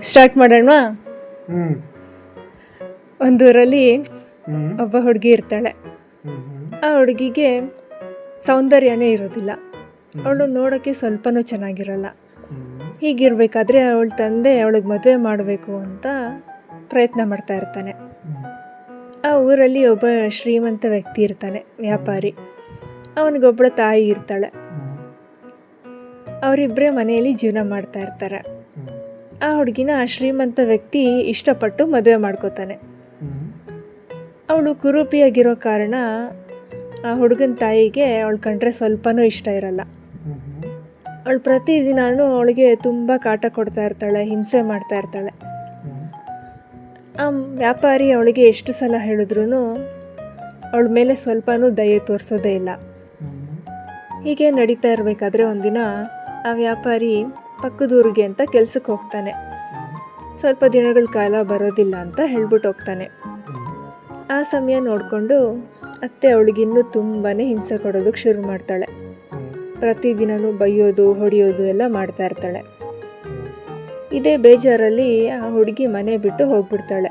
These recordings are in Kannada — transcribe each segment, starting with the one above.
ಸ್ಟಾರ್ಟ್ ಮಾಡೋಣ ಒಂದೂರಲ್ಲಿ ಒಬ್ಬ ಹುಡುಗಿ ಇರ್ತಾಳೆ. ಆ ಹುಡುಗಿಗೆ ಸೌಂದರ್ಯನೇ ಇರೋದಿಲ್ಲ. ಅವಳು ನೋಡೋಕ್ಕೆ ಸ್ವಲ್ಪನೂ ಚೆನ್ನಾಗಿರಲ್ಲ. ಹೀಗಿರ್ಬೇಕಾದ್ರೆ ಅವಳ ತಂದೆ ಅವಳಿಗೆ ಮದುವೆ ಮಾಡಬೇಕು ಅಂತ ಪ್ರಯತ್ನ ಮಾಡ್ತಾ ಇರ್ತಾನೆ. ಆ ಊರಲ್ಲಿ ಒಬ್ಬ ಶ್ರೀಮಂತ ವ್ಯಕ್ತಿ ಇರ್ತಾನೆ ವ್ಯಾಪಾರಿ. ಅವನಿಗೊಬ್ಬಳ ತಾಯಿ ಇರ್ತಾಳೆ. ಅವರಿಬ್ಬರೇ ಮನೆಯಲ್ಲಿ ಜೀವನ ಮಾಡ್ತಾ ಇರ್ತಾರೆ. ಆ ಹುಡುಗಿನ ಶ್ರೀಮಂತ ವ್ಯಕ್ತಿ ಇಷ್ಟಪಟ್ಟು ಮದುವೆ ಮಾಡ್ಕೋತಾನೆ. ಅವಳು ಕುರೂಪಿಯಾಗಿರೋ ಕಾರಣ ಆ ಹುಡುಗನ ತಾಯಿಗೆ ಅವಳು ಕಂಡ್ರೆ ಸ್ವಲ್ಪನೂ ಇಷ್ಟ ಇರಲ್ಲ. ಅವಳು ಪ್ರತಿದಿನನೂ ಅವಳಿಗೆ ತುಂಬ ಕಾಟ ಕೊಡ್ತಾ ಇರ್ತಾಳೆ, ಹಿಂಸೆ ಮಾಡ್ತಾ ಇರ್ತಾಳೆ. ಆ ವ್ಯಾಪಾರಿ ಅವಳಿಗೆ ಎಷ್ಟು ಸಲ ಹೇಳಿದ್ರು ಅವಳ ಮೇಲೆ ಸ್ವಲ್ಪನೂ ದಯೆ ತೋರಿಸೋದೇ ಇಲ್ಲ. ಹೀಗೆ ನಡೀತಾ ಇರಬೇಕಾದ್ರೆ ಒಂದಿನ ಆ ವ್ಯಾಪಾರಿ ಪಕ್ಕದೂರಿಗೆ ಅಂತ ಕೆಲ್ಸಕ್ಕೆ ಹೋಗ್ತಾನೆ. ಸ್ವಲ್ಪ ದಿನಗಳ ಕಾಲ ಬರೋದಿಲ್ಲ ಅಂತ ಹೇಳ್ಬಿಟ್ಟು ಹೋಗ್ತಾನೆ. ಆ ಸಮಯ ನೋಡಿಕೊಂಡು ಅತ್ತೆ ಅವಳಿಗಿನ್ನೂ ತುಂಬಾ ಹಿಂಸೆ ಕೊಡೋದಕ್ಕೆ ಶುರು ಮಾಡ್ತಾಳೆ. ಪ್ರತಿದಿನವೂ ಬೈಯೋದು, ಹೊಡೆಯೋದು ಎಲ್ಲ ಮಾಡ್ತಾ ಇರ್ತಾಳೆ. ಇದೇ ಬೇಜಾರಲ್ಲಿ ಆ ಹುಡುಗಿ ಮನೆ ಬಿಟ್ಟು ಹೋಗ್ಬಿಡ್ತಾಳೆ.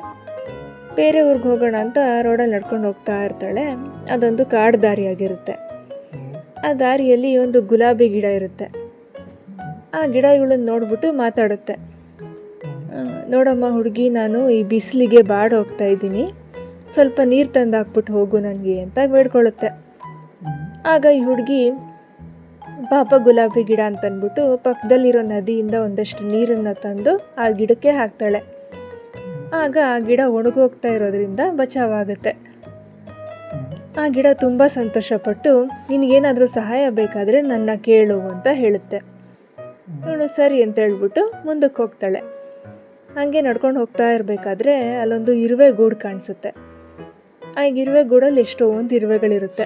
ಬೇರೆ ಊರಿಗೆ ಹೋಗೋಣ ಅಂತ ರೋಡಲ್ಲಿ ನಡ್ಕೊಂಡು ಹೋಗ್ತಾ ಇರ್ತಾಳೆ. ಅದೊಂದು ಕಾಡು ದಾರಿಯಾಗಿರುತ್ತೆ ಆ ದಾರಿಯಲ್ಲಿ ಒಂದು ಗುಲಾಬಿ ಗಿಡ ಇರುತ್ತೆ. ಆ ಗಿಡಗಳನ್ನ ನೋಡ್ಬಿಟ್ಟು ಮಾತಾಡುತ್ತೆ. ನೋಡಮ್ಮ ಹುಡುಗಿ, ನಾನು ಈ ಬಿಸಿಲಿಗೆ ಬಾಡ್ ಹೋಗ್ತಾ ಇದ್ದೀನಿ. ಸ್ವಲ್ಪ ನೀರು ತಂದು ಹಾಕ್ಬಿಟ್ಟು ಹೋಗು ನನಗೆ ಅಂತ ಬೇಡ್ಕೊಳ್ಳುತ್ತೆ ಆಗ ಈ ಹುಡುಗಿ, ಪಾಪ ಗುಲಾಬಿ ಗಿಡ ಅಂತಂದ್ಬಿಟ್ಟು ಪಕ್ಕದಲ್ಲಿರೋ ನದಿಯಿಂದ ಒಂದಷ್ಟು ನೀರನ್ನು ತಂದು ಆ ಗಿಡಕ್ಕೆ ಹಾಕ್ತಾಳೆ. ಆಗ ಆ ಗಿಡ ಒಣಗೋಗ್ತಾ ಇರೋದ್ರಿಂದ ಬಚಾವಾಗುತ್ತೆ. ಆ ಗಿಡ ತುಂಬ ಸಂತೋಷಪಟ್ಟು, ನಿನಗೇನಾದರೂ ಸಹಾಯ ಬೇಕಾದರೆ ನನ್ನ ಕೇಳು ಅಂತ ಹೇಳುತ್ತೆ. ಇವಳು ಸರಿ ಅಂತ ಹೇಳ್ಬಿಟ್ಟು ಮುಂದಕ್ಕೆ ಹೋಗ್ತಾಳೆ. ಹಾಗೆ ನಡ್ಕೊಂಡು ಹೋಗ್ತಾ ಇರಬೇಕಾದ್ರೆ ಅಲ್ಲೊಂದು ಇರುವೆ ಗೂಡು ಕಾಣಿಸುತ್ತೆ. ಆ ಇರುವೆ ಗೂಡಲ್ಲಿ ಎಷ್ಟೊಂದು ಇರುವೆಗಳಿರುತ್ತೆ.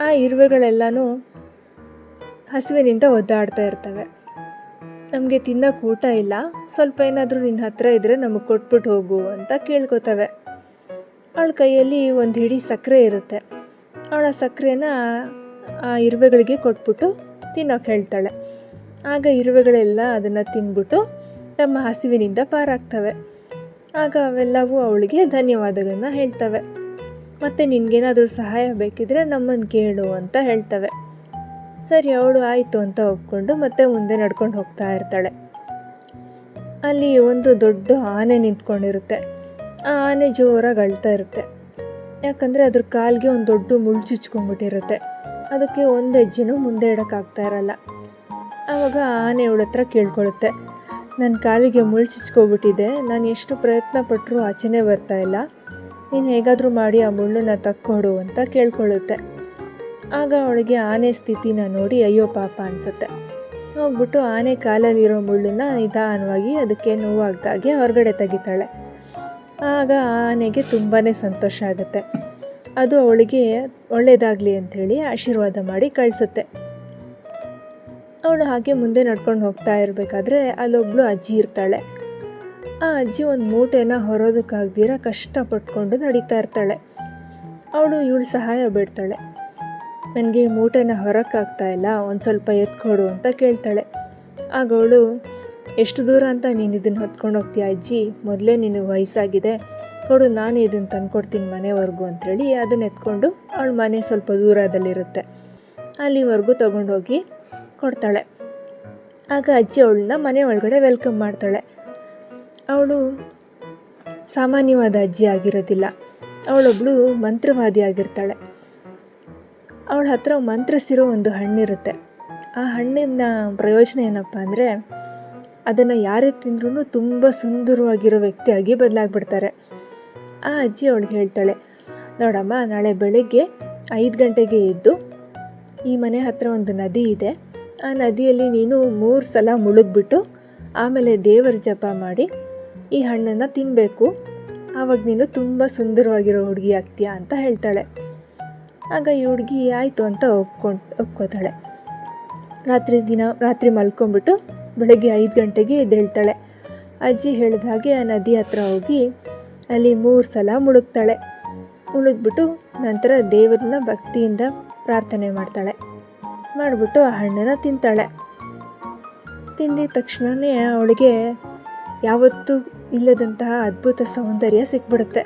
ಆ ಇರುವೆಗಳೆಲ್ಲನೂ ಹಸುವಿನಿಂದ ಒದ್ದಾಡ್ತಾ ಇರ್ತವೆ. ನಮಗೆ ತಿನ್ನೋಕೆ ಊಟ ಇಲ್ಲ. ಸ್ವಲ್ಪ ಏನಾದರೂ ನಿನ್ನ ಹತ್ರ ಇದ್ದರೆ ನಮಗೆ ಕೊಟ್ಬಿಟ್ಟು ಹೋಗು ಅಂತ ಕೇಳ್ಕೊತವೆ. ಅವಳ ಕೈಯಲ್ಲಿ ಒಂದು ಹಿಡಿ ಸಕ್ಕರೆ ಇರುತ್ತೆ. ಅವಳ ಸಕ್ಕರೆನ ಆ ಇರುವೆಗಳಿಗೆ ಕೊಟ್ಬಿಟ್ಟು ತಿನ್ನೋಕೆ ಹೇಳ್ತಾಳೆ ಆಗ ಇರುವೆಗಳೆಲ್ಲ ಅದನ್ನು ತಿಂದ್ಬಿಟ್ಟು ತಮ್ಮ ಹಸಿವಿನಿಂದ ಪಾರಾಗ್ತವೆ. ಆಗ ಅವೆಲ್ಲವೂ ಅವಳಿಗೆ ಧನ್ಯವಾದಗಳನ್ನ ಹೇಳ್ತವೆ. ಮತ್ತು ನಿನಗೇನಾದರೂ ಸಹಾಯ ಬೇಕಿದ್ರೆ ನಮ್ಮನ್ನು ಕೇಳು ಅಂತ ಹೇಳ್ತವೆ. ಸರಿ, ಅವಳು ಆಯಿತು ಅಂತ ಒಪ್ಕೊಂಡು ಮತ್ತೆ ಮುಂದೆ ನಡ್ಕೊಂಡು ಹೋಗ್ತಾ ಇರ್ತಾಳೆ. ಅಲ್ಲಿ ಒಂದು ದೊಡ್ಡ ಆನೆ ನಿಂತ್ಕೊಂಡಿರುತ್ತೆ. ಆ ಆನೆ ಜೋರಾಗಿ ಅಳ್ತಾ ಇರುತ್ತೆ. ಯಾಕಂದರೆ ಅದ್ರ ಕಾಲಿಗೆ ಒಂದು ದೊಡ್ಡ ಮುಳ್ಳು ಚುಚ್ಕೊಂಡ್ಬಿಟ್ಟಿರುತ್ತೆ. ಅದಕ್ಕೆ ಒಂದು ಹೆಜ್ಜೆನೂ ಮುಂದೆ ಇಡೋಕ್ಕಾಗ್ತಾ ಇರಲ್ಲ. ಆವಾಗ ಆನೆ ಅವಳ ಹತ್ರ ಕೇಳ್ಕೊಳ್ಳುತ್ತೆ. ನನ್ನ ಕಾಲಿಗೆ ಮುಳ್ಳು ಚುಚ್ಕೊಬಿಟ್ಟಿದೆ. ನಾನು ಎಷ್ಟು ಪ್ರಯತ್ನ ಪಟ್ಟರೂ ಆಚೆನೇ ಬರ್ತಾ ಇಲ್ಲ. ನೀನು ಹೇಗಾದರೂ ಮಾಡಿ ಆ ಮುಳ್ಳನ್ನ ತಕ್ಕೊಡು ಅಂತ ಕೇಳ್ಕೊಳ್ಳುತ್ತೆ. ಆಗ ಅವಳಿಗೆ ಆನೆ ಸ್ಥಿತಿನ ನೋಡಿ, ಅಯ್ಯೋ ಪಾಪ ಅನಿಸುತ್ತೆ. ಹೋಗ್ಬಿಟ್ಟು ಆನೆ ಕಾಲಲ್ಲಿರೋ ಮುಳ್ಳನ್ನು ನಿಧಾನವಾಗಿ ಅದಕ್ಕೆ ನೋವಾಗ್ದಾಗೆ ಹೊರಗಡೆ ತೆಗಿತಾಳೆ. ಆಗ ಆನೆಗೆ ತುಂಬಾ ಸಂತೋಷ ಆಗುತ್ತೆ. ಅದು ಅವಳಿಗೆ ಒಳ್ಳೆಯದಾಗಲಿ ಅಂಥೇಳಿ ಆಶೀರ್ವಾದ ಮಾಡಿ ಕಳಿಸುತ್ತೆ. ಅವಳು ಹಾಗೆ ಮುಂದೆ ನಡ್ಕೊಂಡು ಹೋಗ್ತಾ ಇರಬೇಕಾದ್ರೆ ಅಲ್ಲೊಬ್ಳು ಅಜ್ಜಿ ಇರ್ತಾಳೆ. ಆ ಅಜ್ಜಿ ಒಂದು ಮೂಟೆನ ಹೊರೋದಕ್ಕಾಗ್ದಿರ ಕಷ್ಟಪಟ್ಕೊಂಡು ನಡೀತಾ ಇರ್ತಾಳೆ. ಅವಳು ಇವಳು ಸಹಾಯ ಬಿಡ್ತಾಳೆ. ನನಗೆ ಈ ಮೂಟೆನ ಹೊರಕ್ಕಾಗ್ತಾ ಇಲ್ಲ, ಒಂದು ಸ್ವಲ್ಪ ಎತ್ಕೊಡು ಅಂತ ಕೇಳ್ತಾಳೆ. ಆಗ ಅವಳು, ಎಷ್ಟು ದೂರ ಅಂತ ನೀನು ಇದನ್ನು ಹೊತ್ಕೊಂಡು ಹೋಗ್ತೀಯ ಅಜ್ಜಿ? ಮೊದಲೇ ನಿನಗೆ ವಯಸ್ಸಾಗಿದೆ. ಕೊಡು ನಾನು ಇದನ್ನು ತಂದ್ಕೊಡ್ತೀನಿ ಮನೆವರೆಗೂ ಅಂಥೇಳಿ ಅದನ್ನ ಎತ್ಕೊಂಡು ಅವಳ ಮನೆ ಸ್ವಲ್ಪ ದೂರದಲ್ಲಿರುತ್ತೆ. ಅಲ್ಲಿವರೆಗೂ ತೊಗೊಂಡೋಗಿ ಕೊಡ್ತಾಳೆ. ಆಗ ಅಜ್ಜಿ ಅವಳನ್ನ ಮನೆ ಒಳಗಡೆ ವೆಲ್ಕಮ್ ಮಾಡ್ತಾಳೆ. ಅವಳು ಸಾಮಾನ್ಯವಾದ ಅಜ್ಜಿ ಆಗಿರೋದಿಲ್ಲ. ಅವಳೊಬ್ಳು ಮಂತ್ರವಾದಿ ಆಗಿರ್ತಾಳೆ. ಅವಳ ಹತ್ರ ಮಂತ್ರಿಸಿರೋ ಒಂದು ಹಣ್ಣಿರುತ್ತೆ. ಆ ಹಣ್ಣಿನ ಪ್ರಯೋಜನ ಏನಪ್ಪ ಅಂದರೆ ಅದನ್ನು ಯಾರೇ ತಿಂದ್ರೂ ತುಂಬ ಸುಂದರವಾಗಿರೋ ವ್ಯಕ್ತಿಯಾಗಿ ಬದಲಾಗ್ಬಿಡ್ತಾರೆ. ಆ ಅಜ್ಜಿ ಅವಳಿಗೆ ಹೇಳ್ತಾಳೆ, ನೋಡಮ್ಮ, ನಾಳೆ ಬೆಳಗ್ಗೆ ಐದು ಗಂಟೆಗೆ ಎದ್ದು ಈ ಮನೆ ಹತ್ರ ಒಂದು ನದಿ ಇದೆ. ಆ ನದಿಯಲ್ಲಿ ನೀನು ಮೂರು ಸಲ ಮುಳುಗ್ಬಿಟ್ಟು ಆಮೇಲೆ ದೇವರ ಜಪ ಮಾಡಿ ಈ ಹಣ್ಣನ್ನು ತಿನ್ನಬೇಕು ಆವಾಗ ನೀನು ತುಂಬ ಸುಂದರವಾಗಿರೋ ಹುಡುಗಿ ಆಗ್ತೀಯಾ ಅಂತ ಹೇಳ್ತಾಳೆ. ಆಗ ಈ ಹುಡುಗಿ, ಆಯಿತು ಅಂತ ಒಪ್ಕೊಂಡು, ಒಪ್ಕೋತಾಳೆ. ರಾತ್ರಿ ದಿನ ರಾತ್ರಿ ಮಲ್ಕೊಂಡ್ಬಿಟ್ಟು ಬೆಳಗ್ಗೆ ಐದು ಗಂಟೆಗೆ ಎದ್ದೇಳ್ತಾಳೆ. ಅಜ್ಜಿ ಹೇಳಿದ ಹಾಗೆ ಆ ನದಿ ಹತ್ರ ಹೋಗಿ ಅಲ್ಲಿ ಮೂರು ಸಲ ಮುಳುಗ್ತಾಳೆ. ಮುಳುಗ್ಬಿಟ್ಟು ನಂತರ ದೇವರನ್ನ ಭಕ್ತಿಯಿಂದ ಪ್ರಾರ್ಥನೆ ಮಾಡ್ತಾಳೆ. ಮಾಡಿಬಿಟ್ಟು ಆ ಹಣ್ಣನ್ನು ತಿಂತಾಳೆ. ತಿಂದಿದ ತಕ್ಷಣವೇ ಅವಳಿಗೆ ಯಾವತ್ತೂ ಇಲ್ಲದಂತಹ ಅದ್ಭುತ ಸೌಂದರ್ಯ ಸಿಕ್ಬಿಡುತ್ತೆ.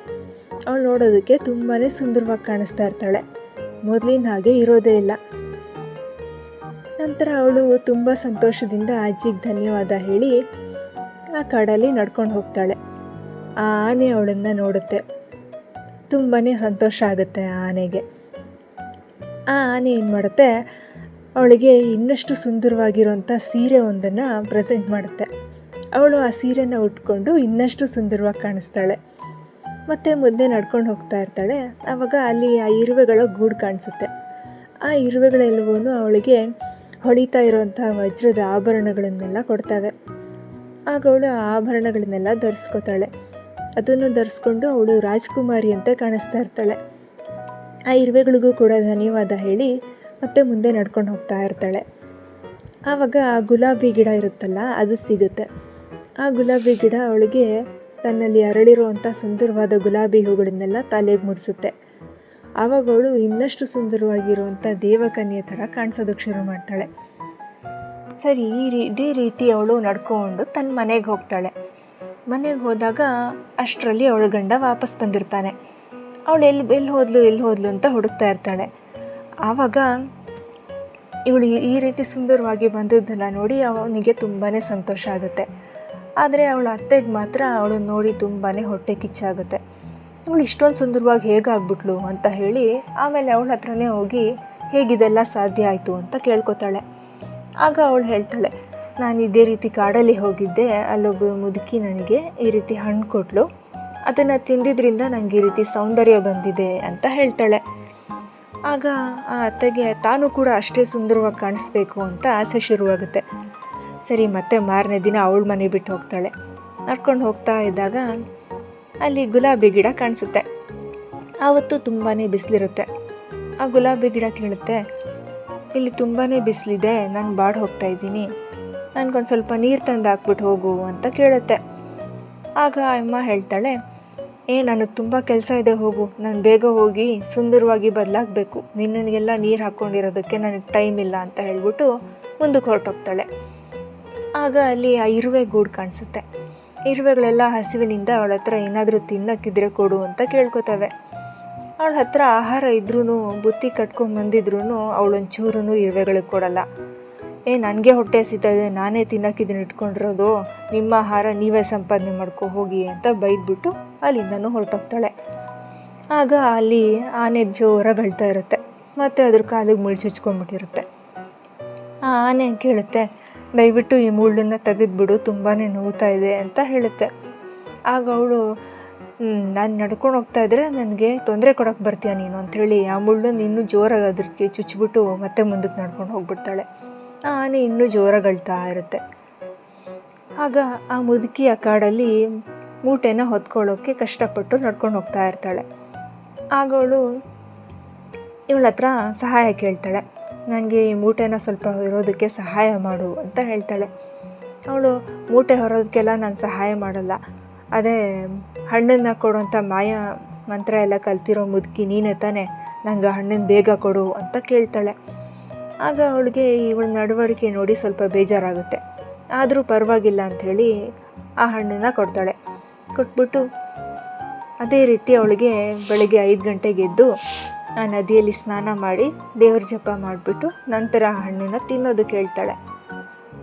ಅವಳು ನೋಡೋದಕ್ಕೆ ತುಂಬಾ ಸುಂದರವಾಗಿ ಕಾಣಿಸ್ತಾ ಇರ್ತಾಳೆ. ಮೊದಲಿನ ಹಾಗೆ ಇರೋದೇ ಇಲ್ಲ. ನಂತರ ಅವಳು ತುಂಬ ಸಂತೋಷದಿಂದ ಅಜ್ಜಿಗೆ ಧನ್ಯವಾದ ಹೇಳಿ ಆ ಕಾಡಲ್ಲಿ ನಡ್ಕೊಂಡು ಹೋಗ್ತಾಳೆ. ಆ ಆನೆ ಅವಳನ್ನು ನೋಡುತ್ತೆ. ತುಂಬಾ ಸಂತೋಷ ಆಗುತ್ತೆ ಆ ಆನೆಗೆ. ಆ ಆನೆ ಏನು ಮಾಡುತ್ತೆ? ಅವಳಿಗೆ ಇನ್ನಷ್ಟು ಸುಂದರವಾಗಿರುವಂಥ ಸೀರೆ ಒಂದನ್ನು ಪ್ರೆಸೆಂಟ್ ಮಾಡುತ್ತೆ. ಅವಳು ಆ ಸೀರೆನ ಉಟ್ಕೊಂಡು ಇನ್ನಷ್ಟು ಸುಂದರವಾಗಿ ಕಾಣಿಸ್ತಾಳೆ. ಮತ್ತು ಮುಂದೆ ನಡ್ಕೊಂಡು ಹೋಗ್ತಾ ಇರ್ತಾಳೆ. ಆವಾಗ ಅಲ್ಲಿ ಆ ಇರುವೆಗಳ ಗೂಡು ಕಾಣಿಸುತ್ತೆ. ಆ ಇರುವೆಗಳೆಲ್ಲವೂ ಅವಳಿಗೆ ಹೊಳಿತಾ ಇರುವಂಥ ವಜ್ರದ ಆಭರಣಗಳನ್ನೆಲ್ಲ ಕೊಡ್ತವೆ. ಆಗ ಅವಳು ಆ ಆಭರಣಗಳನ್ನೆಲ್ಲ ಧರಿಸ್ಕೋತಾಳೆ. ಅದನ್ನು ಧರಿಸ್ಕೊಂಡು ಅವಳು ರಾಜ್ಕುಮಾರಿ ಅಂತ ಕಾಣಿಸ್ತಾ ಇರ್ತಾಳೆ. ಆ ಇರುವೆಗಳಿಗೂ ಕೂಡ ಧನ್ಯವಾದ ಹೇಳಿ ಮತ್ತೆ ಮುಂದೆ ನಡ್ಕೊಂಡು ಹೋಗ್ತಾ ಇರ್ತಾಳೆ. ಆವಾಗ ಆ ಗುಲಾಬಿ ಗಿಡ ಇರುತ್ತಲ್ಲ, ಅದು ಸಿಗುತ್ತೆ. ಆ ಗುಲಾಬಿ ಗಿಡ ಅವಳಿಗೆ ತನ್ನಲ್ಲಿ ಅರಳಿರುವಂಥ ಸುಂದರವಾದ ಗುಲಾಬಿ ಹೂಗಳನ್ನೆಲ್ಲ ತಲೆಗೆ ಮುಡಿಸುತ್ತೆ. ಆವಾಗ ಅವಳು ಇನ್ನಷ್ಟು ಸುಂದರವಾಗಿರುವಂಥ ದೇವಕನ್ಯೆ ಥರ ಕಾಣಿಸೋದಕ್ಕೆ ಶುರು ಮಾಡ್ತಾಳೆ. ಸರಿ, ಈ ರೀ, ಇದೇ ರೀತಿ ಅವಳು ನಡ್ಕೊಂಡು ತನ್ನ ಮನೆಗೆ ಹೋಗ್ತಾಳೆ. ಮನೆಗೆ ಹೋದಾಗ ಅಷ್ಟರಲ್ಲಿ ಅವಳ ಗಂಡ ವಾಪಸ್ ಬಂದಿರ್ತಾನೆ. ಅವಳು ಎಲ್ಲಿ ಎಲ್ಲಿ ಹೋದ್ಲು ಎಲ್ಲಿ ಹೋದ್ಲು ಅಂತ ಹುಡುಕ್ತಾ ಇರ್ತಾಳೆ. ಆವಾಗ ಇವಳು ಈ- ರೀತಿ ಸುಂದರವಾಗಿ ಬಂದಿದ್ದನ್ನು ನೋಡಿ ಅವನಿಗೆ ತುಂಬಾ ಸಂತೋಷ ಆಗುತ್ತೆ. ಆದರೆ ಅವಳ ಅತ್ತೆಗೆ ಮಾತ್ರ ಅವಳು ನೋಡಿ ತುಂಬಾ ಹೊಟ್ಟೆ ಕಿಚ್ಚಾಗುತ್ತೆ. ಇವಳು ಇಷ್ಟೊಂದು ಸುಂದರವಾಗಿ ಹೇಗಾಗ್ಬಿಟ್ಲು ಅಂತ ಹೇಳಿ ಆಮೇಲೆ ಅವಳ ಹತ್ರನೇ ಹೋಗಿ ಹೇಗಿದೆಲ್ಲ ಸಾಧ್ಯ ಆಯಿತು ಅಂತ ಕೇಳ್ಕೊತಾಳೆ. ಆಗ ಅವಳು ಹೇಳ್ತಾಳೆ ನಾನು ಇದೇ ರೀತಿ ಕಾಡಲ್ಲಿ ಹೋಗಿದ್ದೆ, ಅಲ್ಲೊಬ್ಬ ಮುದುಕಿ ನನಗೆ ಈ ರೀತಿ ಹಣ್ಣು ಕೊಟ್ಲು. ಅದನ್ನು ತಿಂದಿದ್ರಿಂದ ನನಗೆ ಈ ರೀತಿ ಸೌಂದರ್ಯ ಬಂದಿದೆ ಅಂತ ಹೇಳ್ತಾಳೆ. ಆಗ ಆ ಅತ್ತೆಗೆ ತಾನು ಕೂಡ ಅಷ್ಟೇ ಸುಂದರವಾಗಿ ಕಾಣಿಸ್ಬೇಕು ಅಂತ ಆಸೆ ಶುರುವಾಗುತ್ತೆ. ಸರಿ, ಮತ್ತೆ ಮಾರನೇ ದಿನ ಅವಳ ಮನೆ ಬಿಟ್ಟು ಹೋಗ್ತಾಳೆ. ನಡ್ಕೊಂಡು ಹೋಗ್ತಾ ಇದ್ದಾಗ ಅಲ್ಲಿ ಗುಲಾಬಿ ಗಿಡ ಕಾಣಿಸುತ್ತೆ. ಆವತ್ತು ತುಂಬಾ ಬಿಸಿಲಿರುತ್ತೆ. ಆ ಗುಲಾಬಿ ಗಿಡ ಕೇಳುತ್ತೆ, ಇಲ್ಲಿ ತುಂಬಾ ಬಿಸಿಲಿದೆ, ನಾನು ಬಾಡ್ ಹೋಗ್ತಾ ಇದ್ದೀನಿ. ನನಗೊಂದು ಸ್ವಲ್ಪ ನೀರು ತಂದು ಹಾಕ್ಬಿಟ್ಟು ಹೋಗು ಅಂತ ಕೇಳುತ್ತೆ. ಆಗ ಅಮ್ಮ ಹೇಳ್ತಾಳೆ, ಏ, ನನಗೆ ತುಂಬ ಕೆಲಸ ಇದೆ ಹೋಗು. ನಾನು ಬೇಗ ಹೋಗಿ ಸುಂದರವಾಗಿ ಬದಲಾಗಬೇಕು. ನಿನ್ನನಿಗೆಲ್ಲ ನೀರು ಹಾಕ್ಕೊಂಡಿರೋದಕ್ಕೆ ನನಗೆ ಟೈಮ್ ಇಲ್ಲ ಅಂತ ಹೇಳ್ಬಿಟ್ಟು ಮುಂದಕ್ಕೆ ಹೊರಟೋಗ್ತಾಳೆ. ಆಗ ಅಲ್ಲಿ ಆ ಇರುವೆ ಗೂಡು ಕಾಣಿಸುತ್ತೆ. ಇರುವೆಗಳೆಲ್ಲ ಹಸಿವಿನಿಂದ ಅವಳ ಹತ್ರ ಏನಾದರೂ ತಿನ್ನೋಕ್ಕಿದ್ರೆ ಕೊಡು ಅಂತ ಕೇಳ್ಕೊತವೆ. ಅವಳ ಹತ್ರ ಆಹಾರ ಇದ್ರೂ ಬುತ್ತಿ ಕಟ್ಕೊಂಡು ಬಂದಿದ್ರು ಅವಳೊಂಚೂರೂ ಇರುವೆಗಳಿಗೆ ಕೊಡಲ್ಲ. ಏ, ನನಗೆ ಹೊಟ್ಟೆ ಇದೆ. ನಾನೇ ತಿನ್ನಕ್ಕಿದ್ದನ್ನು ಇಟ್ಕೊಂಡಿರೋದು. ನಿಮ್ಮ ಆಹಾರ ನೀವೇ ಸಂಪಾದನೆ ಮಾಡ್ಕೊ ಹೋಗಿ ಅಂತ ಬೈದ್ಬಿಟ್ಟು ಅಲ್ಲಿಂದನೂ ಹೊರಟೋಗ್ತಾಳೆ. ಆಗ ಅಲ್ಲಿ ಆನೆ ಜೋರಾಗಿ ಅಳ್ತಾ ಇರುತ್ತೆ. ಮತ್ತು ಅದ್ರ ಕಾಲಿಗೆ ಮುಳ್ಳು ಚುಚ್ಕೊಂಡ್ಬಿಟ್ಟಿರುತ್ತೆ. ಆ ಆನೆ ಕೇಳುತ್ತೆ, ದಯವಿಟ್ಟು ಈ ಮುಳ್ಳನ್ನು ತೆಗೆದುಬಿಡು ತುಂಬಾ ನೋವುತ್ತಾ ಇದೆ ಅಂತ ಹೇಳುತ್ತೆ. ಆಗ ಅವಳು ನಾನು ನಡ್ಕೊಂಡು ಹೋಗ್ತಾ ಇದ್ರೆ ನನಗೆ ತೊಂದರೆ ಕೊಡೋಕೆ ಬರ್ತೀಯ ನೀನು? ಅಂಥೇಳಿ ಆ ಮುಳ್ಳನ್ನು ಇನ್ನೂ ಜೋರಾಗಿ ಅದಕ್ಕೆ ಚುಚ್ಚಿಬಿಟ್ಟು ಮತ್ತೆ ಮುಂದಕ್ಕೆ ನಡ್ಕೊಂಡು ಹೋಗ್ಬಿಡ್ತಾಳೆ. ಆನೆ ಇನ್ನೂ ಜೋರಾಗಳ್ತಾ ಇರುತ್ತೆ. ಆಗ ಆ ಮುದುಕಿ ಆ ಕಾಡಲ್ಲಿ ಮೂಟೆನ ಹೊತ್ಕೊಳ್ಳೋಕ್ಕೆ ಕಷ್ಟಪಟ್ಟು ನಡ್ಕೊಂಡು ಹೋಗ್ತಾ ಇರ್ತಾಳೆ. ಆಗವಳು ಇವಳ ಹತ್ರ ಸಹಾಯ ಕೇಳ್ತಾಳೆ. ನನಗೆ ಈ ಮೂಟೆನ ಸ್ವಲ್ಪ ಇರೋದಕ್ಕೆ ಸಹಾಯ ಮಾಡು ಅಂತ ಹೇಳ್ತಾಳೆ. ಅವಳು, ಮೂಟೆ ಹೊರೋದಕ್ಕೆಲ್ಲ ನಾನು ಸಹಾಯ ಮಾಡಲ್ಲ. ಅದೇ ಹಣ್ಣನ್ನು ಕೊಡುವಂಥ ಮಾಯ ಮಂತ್ರ ಎಲ್ಲ ಕಲ್ತಿರೋ ಮುದುಕಿ ನೀನೇ ತಾನೆ. ನನಗೆ ಹಣ್ಣನ್ನು ಬೇಗ ಕೊಡು ಅಂತ ಕೇಳ್ತಾಳೆ. ಆಗ ಅವಳಿಗೆ ಇವಳ ನಡವಳಿಕೆ ನೋಡಿ ಸ್ವಲ್ಪ ಬೇಜಾರಾಗುತ್ತೆ. ಆದರೂ ಪರವಾಗಿಲ್ಲ ಅಂಥೇಳಿ ಆ ಹಣ್ಣನ್ನು ಕೊಡ್ತಾಳೆ. ಕೊಟ್ಬಿಟ್ಟು ಅದೇ ರೀತಿ ಅವಳಿಗೆ ಬೆಳಗ್ಗೆ ಐದು ಗಂಟೆಗೆ ಎದ್ದು ಆ ನದಿಯಲ್ಲಿ ಸ್ನಾನ ಮಾಡಿ ದೇವ್ರ ಜಪ ಮಾಡಿಬಿಟ್ಟು ನಂತರ ಆ ಹಣ್ಣನ್ನು ತಿನ್ನೋದಕ್ಕೆ ಹೇಳ್ತಾಳೆ.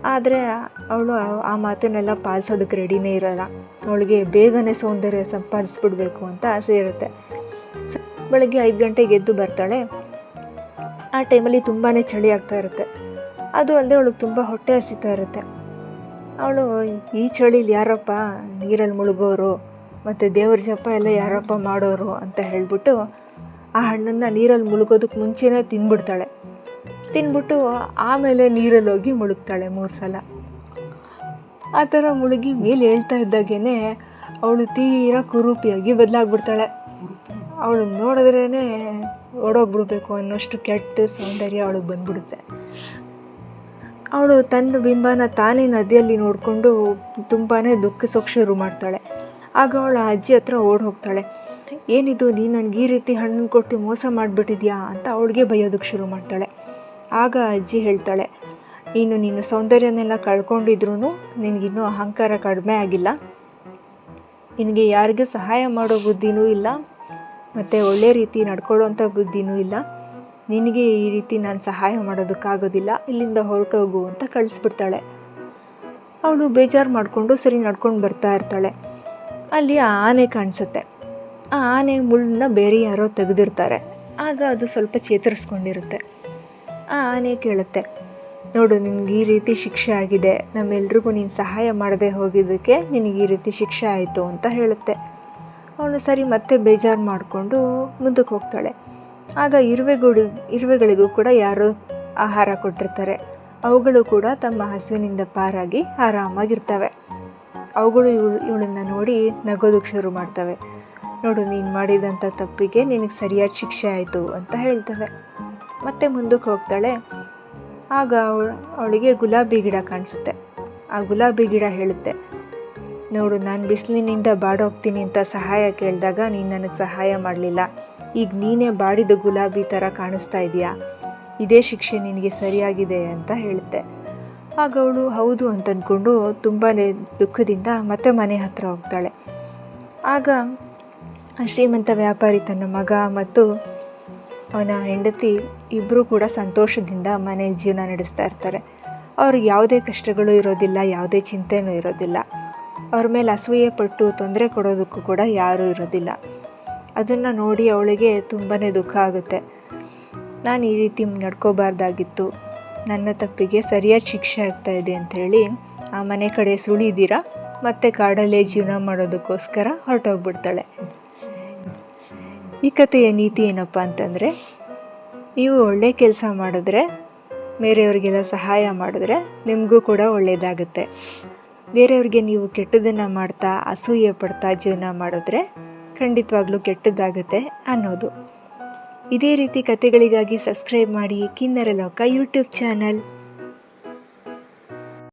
ಆದರೆ ಅವಳು ಆ- ಮಾತನ್ನೆಲ್ಲ ಪಾಲಿಸೋದಕ್ಕೆ ರೆಡಿನೇ ಇರಲ್ಲ. ಅವಳಿಗೆ ಬೇಗನೆ ಸೌಂದರ್ಯ ಸಂಪಾದಿಸ್ಬಿಡ್ಬೇಕು ಅಂತ ಆಸೆ ಇರುತ್ತೆ. ಬೆಳಗ್ಗೆ ಐದು ಗಂಟೆಗೆ ಎದ್ದು ಬರ್ತಾಳೆ. ಆ ಟೈಮಲ್ಲಿ ತುಂಬಾ ಚಳಿ ಆಗ್ತಾ ಇರುತ್ತೆ. ಅದು ಅಲ್ಲದೆ ಅವಳಿಗೆ ತುಂಬ ಹೊಟ್ಟೆ ಹಸಿತಾ ಇರುತ್ತೆ. ಅವಳು, ಈ ಚಳಿಲಿ ಯಾರಪ್ಪ ನೀರಲ್ಲಿ ಮುಳುಗೋರು? ಮತ್ತು ದೇವ್ರ ಜಪ ಎಲ್ಲ ಯಾರಪ್ಪ ಮಾಡೋರು? ಅಂತ ಹೇಳ್ಬಿಟ್ಟು ಆ ಹಣ್ಣನ್ನು ನೀರಲ್ಲಿ ಮುಳುಗೋದಕ್ಕೆ ಮುಂಚೆನೇ ತಿಂದ್ಬಿಡ್ತಾಳೆ ತಿಂದ್ಬಿಟ್ಟು ಆಮೇಲೆ ನೀರಲ್ಲಿ ಹೋಗಿ ಮುಳುಗ್ತಾಳೆ ಮೂರು ಸಲ. ಆ ಥರ ಮುಳುಗಿ ಮೇಲೆ ಹೇಳ್ತಾ ಇದ್ದಾಗೇ ಅವಳು ತೀರಾ ಕುರೂಪಿಯಾಗಿ ಬದಲಾಗ್ಬಿಡ್ತಾಳೆ. ಅವಳು ನೋಡಿದ್ರೇ ಓಡೋಗ್ಬಿಡ್ಬೇಕು ಅನ್ನೋಷ್ಟು ಕೆಟ್ಟ ಸೌಂದರ್ಯ ಅವಳಿಗೆ ಬಂದ್ಬಿಡುತ್ತೆ. ಅವಳು ತನ್ನ ಬಿಂಬನ ತಾನೇ ನದಿಯಲ್ಲಿ ನೋಡಿಕೊಂಡು ತುಂಬಾ ದುಃಖಿಸೋಕೆ ಶುರು ಮಾಡ್ತಾಳೆ. ಆಗ ಅವಳ ಅಜ್ಜಿ ಹತ್ರ ಓಡಿ ಹೋಗ್ತಾಳೆ ಏನಿದು ನೀ ನನಗೆ ಈ ರೀತಿ ಹಣ್ಣನ್ನು ಕೊಟ್ಟು ಮೋಸ ಮಾಡಿಬಿಟ್ಟಿದ್ಯಾ ಅಂತ ಅವಳಿಗೆ ಬೈಯೋದಕ್ಕೆ ಶುರು ಮಾಡ್ತಾಳೆ. ಆಗ ಅಜ್ಜಿ ಹೇಳ್ತಾಳೆ ನೀನು ನಿನ್ನ ಸೌಂದರ್ಯನೆಲ್ಲ ಕಳ್ಕೊಂಡಿದ್ರೂ ನಿನಗಿನ್ನೂ ಅಹಂಕಾರ ಕಡಿಮೆ ಆಗಿಲ್ಲ. ನಿನಗೆ ಯಾರಿಗೂ ಸಹಾಯ ಮಾಡೋ ಬುದ್ಧಿನೂ ಇಲ್ಲ. ಮತ್ತು ಒಳ್ಳೆ ರೀತಿ ನಡ್ಕೊಳ್ಳೋವಂಥ ಬುದ್ಧಿನೂ ಇಲ್ಲ. ನಿನಗೆ ಈ ರೀತಿ ನಾನು ಸಹಾಯ ಮಾಡೋದಕ್ಕಾಗೋದಿಲ್ಲ. ಇಲ್ಲಿಂದ ಹೊರಟೋಗು ಅಂತ ಕಳಿಸ್ಬಿಡ್ತಾಳೆ. ಅವಳು ಬೇಜಾರು ಮಾಡಿಕೊಂಡು ಸರಿ ನಡ್ಕೊಂಡು ಬರ್ತಾ ಇರ್ತಾಳೆ. ಅಲ್ಲಿ ಆ ಆನೆ ಕಾಣಿಸುತ್ತೆ. ಆ ಆನೆ ಮುಳ್ಳನ್ನ ಬೇರೆ ಯಾರೋ ತೆಗೆದಿರ್ತಾರೆ. ಆಗ ಅದು ಸ್ವಲ್ಪ ಚೇತರಿಸ್ಕೊಂಡಿರುತ್ತೆ. ಆ ಆನೆ ಕೇಳುತ್ತೆ, ನೋಡು, ನಿನಗೆ ಈ ರೀತಿ ಶಿಕ್ಷೆ ಆಗಿದೆ. ನಮ್ಮೆಲ್ರಿಗೂ ನೀನು ಸಹಾಯ ಮಾಡದೆ ಹೋಗಿದ್ದಕ್ಕೆ ನಿನಗೆ ಈ ರೀತಿ ಶಿಕ್ಷೆ ಆಯಿತು ಅಂತ ಹೇಳುತ್ತೆ. ಅವಳು ಸರಿ ಮತ್ತೆ ಬೇಜಾರು ಮಾಡಿಕೊಂಡು ಮುಂದಕ್ಕೆ ಹೋಗ್ತಾಳೆ. ಆಗ ಇರುವೆಗಳು, ಇರುವೆಗಳಿಗೂ ಕೂಡ ಯಾರೋ ಆಹಾರ ಕೊಟ್ಟಿರ್ತಾರೆ. ಅವುಗಳು ಕೂಡ ತಮ್ಮ ಹಸುವಿನಿಂದ ಪಾರಾಗಿ ಆರಾಮಾಗಿರ್ತವೆ. ಅವುಗಳು ಇವಳು ಇವಳನ್ನ ನೋಡಿ ನಗೋದಕ್ಕೆ ಶುರು ಮಾಡ್ತವೆ. ನೋಡು, ನೀನು ಮಾಡಿದಂಥ ತಪ್ಪಿಗೆ ನಿನಗೆ ಸರಿಯಾದ ಶಿಕ್ಷೆ ಆಯಿತು ಅಂತ ಹೇಳ್ತವೆ. ಮತ್ತೆ ಮುಂದಕ್ಕೆ ಹೋಗ್ತಾಳೆ. ಆಗ ಅವಳು, ಅವಳಿಗೆ ಗುಲಾಬಿ ಗಿಡ ಕಾಣಿಸುತ್ತೆ. ಆ ಗುಲಾಬಿ ಗಿಡ ಹೇಳುತ್ತೆ ನೋಡು, ನಾನು ಬಿಸಿಲಿನಿಂದ ಬಾಡೋಗ್ತೀನಿ ಅಂತ ಸಹಾಯ ಕೇಳಿದಾಗ ನೀನು ನನಗೆ ಸಹಾಯ ಮಾಡಲಿಲ್ಲ. ಈಗ ನೀನೇ ಬಾಡಿದ ಗುಲಾಬಿ ಥರ ಕಾಣಿಸ್ತಾ ಇದೆಯಾ? ಇದೇ ಶಿಕ್ಷೆ ನಿನಗೆ ಸರಿಯಾಗಿದೆ ಅಂತ ಹೇಳುತ್ತೆ. ಆಗ ಅವಳು, ಹೌದು ಅಂತ ಅಂದ್ಕೊಂಡು ತುಂಬಾ ದುಃಖದಿಂದ ಮತ್ತೆ ಮನೆ ಹತ್ತಿರ ಹೋಗ್ತಾಳೆ. ಆಗ ಶ್ರೀಮಂತ ವ್ಯಾಪಾರಿ ತನ್ನ ಮಗ ಮತ್ತು ಅವನ ಹೆಂಡತಿ ಇಬ್ಬರೂ ಕೂಡ ಸಂತೋಷದಿಂದ ಮನೆ ಜೀವನ ನಡೆಸ್ತಾ ಇರ್ತಾರೆ. ಅವ್ರಿಗೆ ಯಾವುದೇ ಕಷ್ಟಗಳು ಇರೋದಿಲ್ಲ, ಯಾವುದೇ ಚಿಂತೆನೂ ಇರೋದಿಲ್ಲ. ಅವ್ರ ಮೇಲೆ ಅಸೂಯೆ ಪಟ್ಟು ತೊಂದರೆ ಕೊಡೋದಕ್ಕೂ ಕೂಡ ಯಾರೂ ಇರೋದಿಲ್ಲ. ಅದನ್ನು ನೋಡಿ ಅವಳಿಗೆ ತುಂಬಾ ದುಃಖ ಆಗುತ್ತೆ. ನಾನು ಈ ರೀತಿ ನಡ್ಕೋಬಾರ್ದಾಗಿತ್ತು. ನನ್ನ ತಪ್ಪಿಗೆ ಸರಿಯಾದ ಶಿಕ್ಷೆ ಆಗ್ತಾ ಇದೆ ಅಂಥೇಳಿ ಆ ಮನೆ ಕಡೆ ಸುಳಿದಿರ? ಮತ್ತು ಕಾಡಲ್ಲೇ ಜೀವನ ಮಾಡೋದಕ್ಕೋಸ್ಕರ ಹೊರಟೋಗ್ಬಿಡ್ತಾಳೆ. ಈ ಕಥೆಯ ನೀತಿ ಏನಪ್ಪ ಅಂತಂದರೆ, ನೀವು ಒಳ್ಳೆ ಕೆಲಸ ಮಾಡಿದ್ರೆ, ಬೇರೆಯವ್ರಿಗೆಲ್ಲ ಸಹಾಯ ಮಾಡಿದ್ರೆ ನಿಮಗೂ ಕೂಡ ಒಳ್ಳೆಯದಾಗುತ್ತೆ ಬೇರೆಯವ್ರಿಗೆ ನೀವು ಕೆಟ್ಟದನ್ನು ಮಾಡ್ತಾ, ಅಸೂಯೆ ಪಡ್ತಾ ಜೀವನ ಮಾಡಿದ್ರೆ ಖಂಡಿತವಾಗ್ಲೂ ಕೆಟ್ಟದ್ದಾಗುತ್ತೆ ಅನ್ನೋದು. ಇದೇ ರೀತಿ ಕಥೆಗಳಿಗಾಗಿ ಸಬ್ಸ್ಕ್ರೈಬ್ ಮಾಡಿ, ಕಿನ್ನರ ಲೋಕ ಯೂಟ್ಯೂಬ್ ಚಾನಲ್